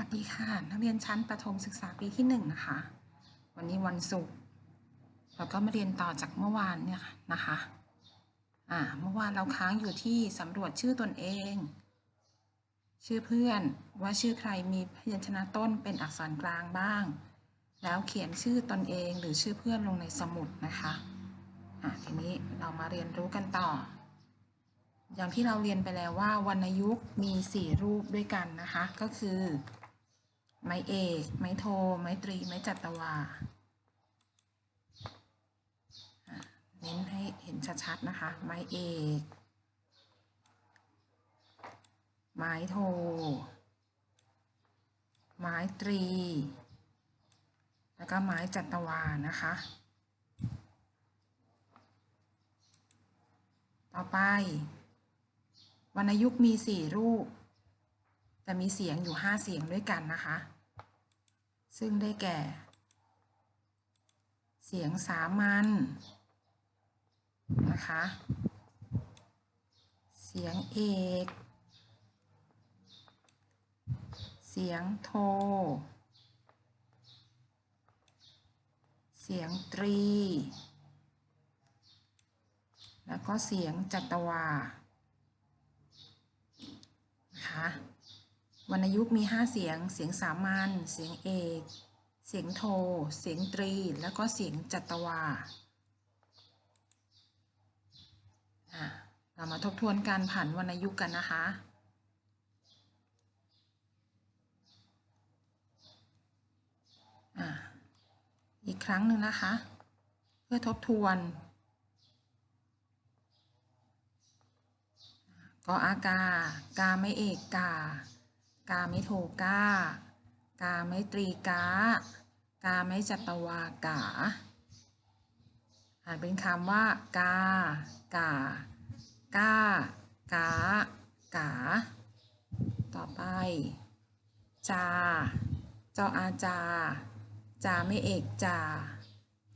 วัสดีค่ะ นักเรียนชั้นประถมศึกษาปีที่หนึ่งนะคะ วันนี้วันศุกร์เราก็มาเรียนต่อจากเมื่อวานเนี่ยนะคะอ่าเมื่อวานเราค้างอยู่ที่สำรวจชื่อตนเอง ชื่อเพื่อนว่าชื่อใครมีพยัญชนะต้นเป็นอักษรกลางบ้าง แล้วเขียนชื่อตนเองหรือชื่อเพื่อนลงในสมุดนะคะอะทีนี้เรามาเรียนรู้กันต่อ อย่างที่เราเรียนไปแล้วว่าวรรณยุกต์มีสี่รูปด้วยกันนะคะ ก็คือ ไม้เอก ไม้โท ไม้ตรี ไม้จัตวา เน้นให้เห็นชัดๆนะคะ ไม้เอก ไม้โท ไม้ตรี แล้วก็ไม้จัตวานะคะ ต่อไป วรรณยุกต์มีสี่รูป จะมีเสียงอยู่ห้าเสียงด้วยกันนะคะ ซึ่งได้แก่ เสียงสามัญนะคะ เสียงเอก เสียงโท เสียงตรี แล้วก็เสียงจัตวานะคะ วรรณยุกต์มี 5 เสียง เสียงสามัญ เสียงเอก เสียงโท เสียงตรี แล้วก็เสียงจัตวา เรามาทบทวนการผันวรรณยุกต์กันนะคะอะอีกครั้งหนึ่งนะคะ เพื่อทบทวนก็อากากาไม่เอกกา กาไม่โทกากาไม่ตรีกากาไม่จัตวากาอ่านเป็นคำว่ากากากากากา ต่อไป จาจออาจา จาไม่เอกจา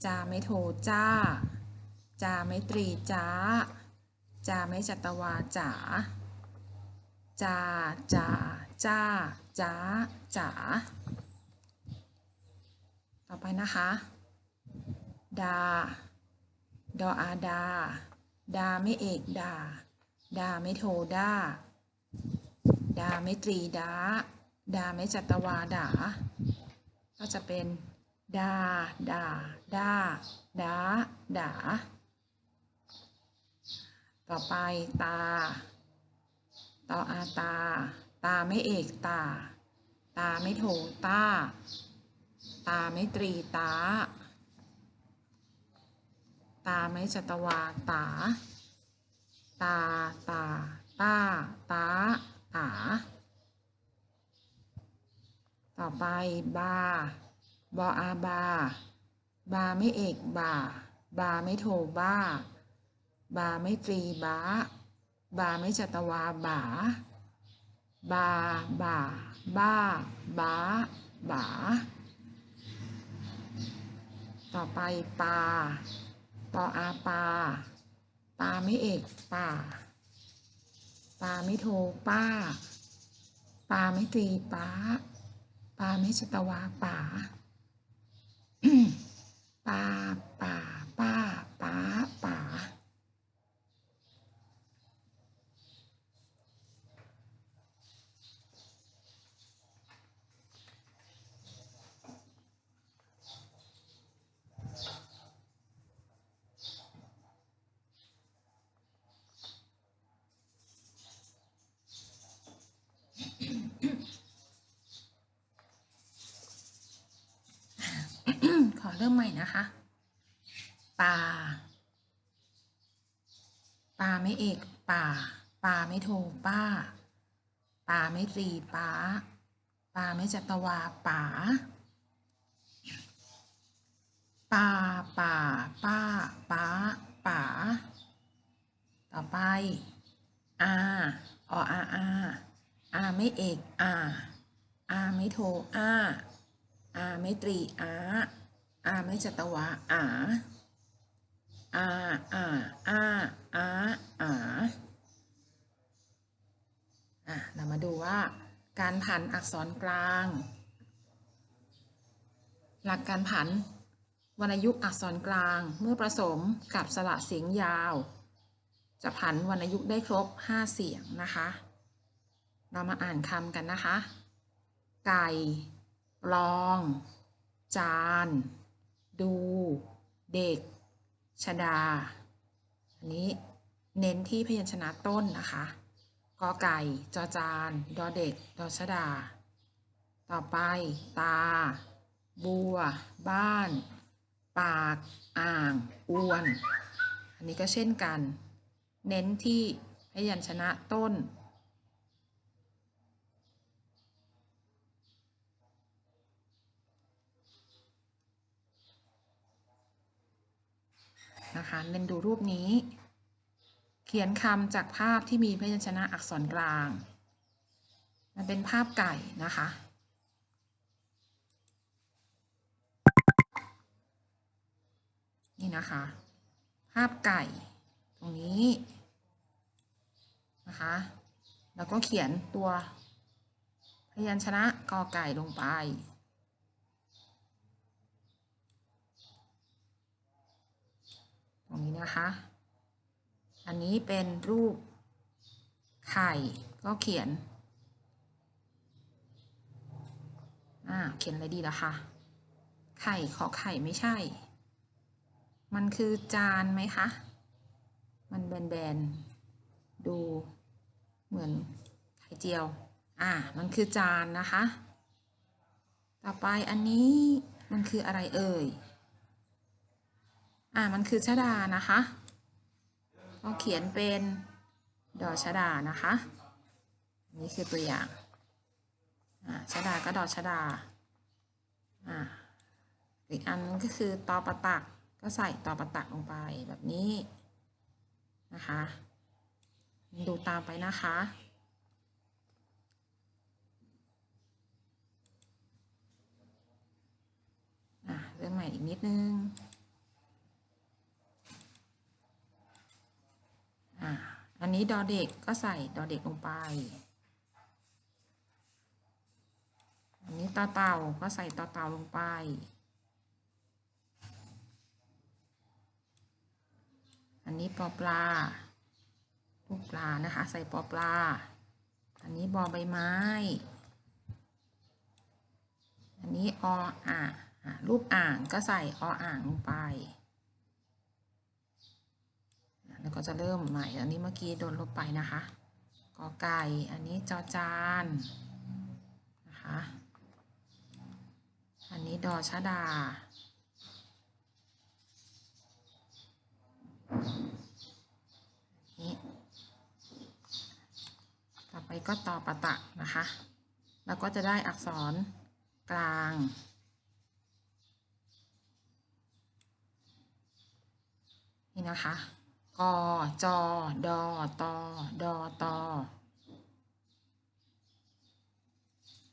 จาไม่โทจ้า จาไม่ตรีจ้า จาไม่จัตวาจ๋า จาจา จ้าจ้าจ๋าต่อไปนะคะ ดา ดออาดา ดาไม่เอกดา ดาไม่โทดา ดาไม่ตรีดา ดาไม่จัตวาดา ก็จะเป็น ดา ดา ดา ดา ดา ต่อไปตา ต่ออาตา ตาไม่เอกตา ตาไม่โทตา ตาไม่ตรีตา ตาไม่จัตวาตา ตาตาตาตาตา ต่อไปบา บออาบา บาไม่เอกบา บาไม่โทบา บาไม่ตรีบา บาไม่จัตวาบา บาบาบ้าบาบาต่อไปปาปออาปา ปาไม่เอกป่า ปาไม่โทป้า ปาไม่ตีป้า ปาไม่จัตวาป่าปาป่าป้า ป้า ป่า ขอ เริ่มใหม่นะคะป่าป่าไม่เอกป่าป่าไม่โทป้าป่าไม่ตรีป้าป่าไม่จัตวาป่าป่าป่า ป้าป้าป่า ต่อไป อาออาอาอาไม่เอกอาอาไม่โทอาอาไม่ตรีอา อาไม่จัตวาอาอาอาอาอาอาอะเรามาดูว่าการผันอักษรกลาง หลักการผันวรรณยุกต์อักษรกลางเมื่อผสมกับสระเสียงยาว จะผันวรรณยุกต์ได้ครบ 5 เสียงนะคะ เรามาอ่านคำกันนะคะ ไก่ปลอง จาน ดู เด็ก ชดา อันนี้เน้นที่พยัญชนะต้นนะคะกอไก่ จอจาน ดอเด็ก ดอชดา ต่อไป ตา บัว บ้าน ปาก อ่างอวน อันนี้ก็เช่นกัน เน้นที่พยัญชนะต้น นะคะเล่นดูรูปนี้ เขียนคำจากภาพที่มีพยัญชนะอักษรกลาง มันเป็นภาพไก่นะคะ นี่นะคะ ภาพไก่ตรงนี้นะคะ แล้วก็เขียนตัวพยัญชนะกอไก่ลงไป ตรง นี้นะคะ อันนี้เป็นรูปไข่ก็เขียน อ่า เขียนอะไรดีล่ะคะ ไข่ขอไข่ไม่ใช่ มันคือจานไหมคะ มันแบนๆ ดูเหมือนไข่เจียว อ่า มันคือจานนะคะ ต่อไปอันนี้มันคืออะไรเอ่ย อ่ามันคือชดานะคะก็เขียนเป็นดอชดานะคะนี่คือตัวอย่างอ่าชดาก็ดอชดาอ่าอีกอันก็คือตอประตักก็ใส่ตอประตักลงไปแบบนี้นะคะ ดูตามไปนะคะอะเรื่องใหม่อีกนิดนึง อะอันนี้ดอเด็กก็ใส่ดอเด็กลงไป อันนี้ต่อเต่าก็ใส่ต่อเต่าลงไป อันนี้ปอปลาลูกปลานะคะ ใส่ปอปลา อันนี้บอใบไม้ อันนี้ออ่างรูปอ่างก็ใส่ออ่างลงไป แล้วก็จะเริ่มใหม่ อันนี้เมื่อกี้โดนลบไปนะคะกอไก่ อันนี้จอจานนะคะ อันนี้ดอชดา นี้ ต่อไปก็ต่อปะตักนะคะ แล้วก็จะได้อักษรกลางนี่นะคะ กอจดตดต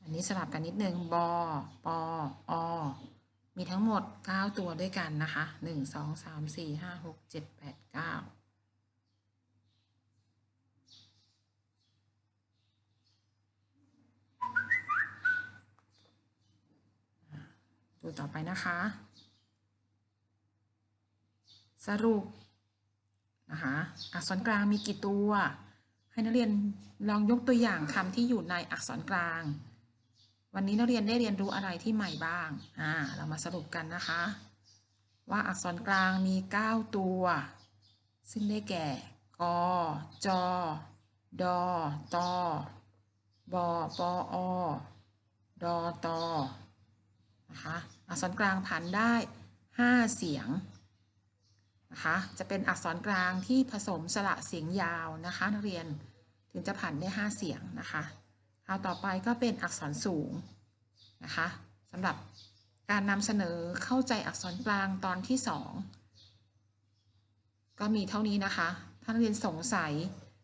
อันนี้สลับกันนิดนึงบอปออมีทั้งหมด 9 ตัวด้วยกันนะคะ 1 2 3 4 5 6 7 8 9 ดูต่อไปนะคะ สรุป นะคะอักษรกลางมีกี่ตัว ให้นักเรียนลองยกตัวอย่างคำที่อยู่ในอักษรกลาง วันนี้นักเรียนได้เรียนรู้อะไรที่ใหม่บ้างอ่าเรามาสรุปกันนะคะ ว่าอักษรกลางมี 9 ตัว ซึ่งได้แก่กจดตบปอดตนะคะอักษรกลางผันได้ 5 เสียง นะคะจะเป็นอักษรกลางที่ผสมสระเสียงยาวนะคะนักเรียนถึงจะผันได้ 5 เสียงนะคะคราต่อไปก็เป็นอักษรสูงนะคะสำหรับการนำเสนอเข้าใจอักษรกลางตอนที่ 2 ก็มีเท่านี้นะคะ ถ้านักเรียนสงสัย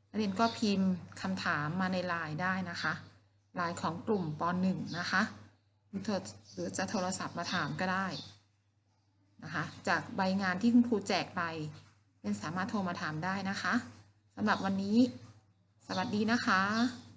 นักเรียนก็พิมพ์คำถามมาในไลน์ได้นะคะไลน์ของกลุ่มป .1 นะคะหรือจะโทรศัพท์มาถามก็ได้ นะคะจากใบงานที่คุณครูแจกไปเป็นสามารถโทรมาถามได้นะคะสำหรับวันนี้ สวัสดีนะคะ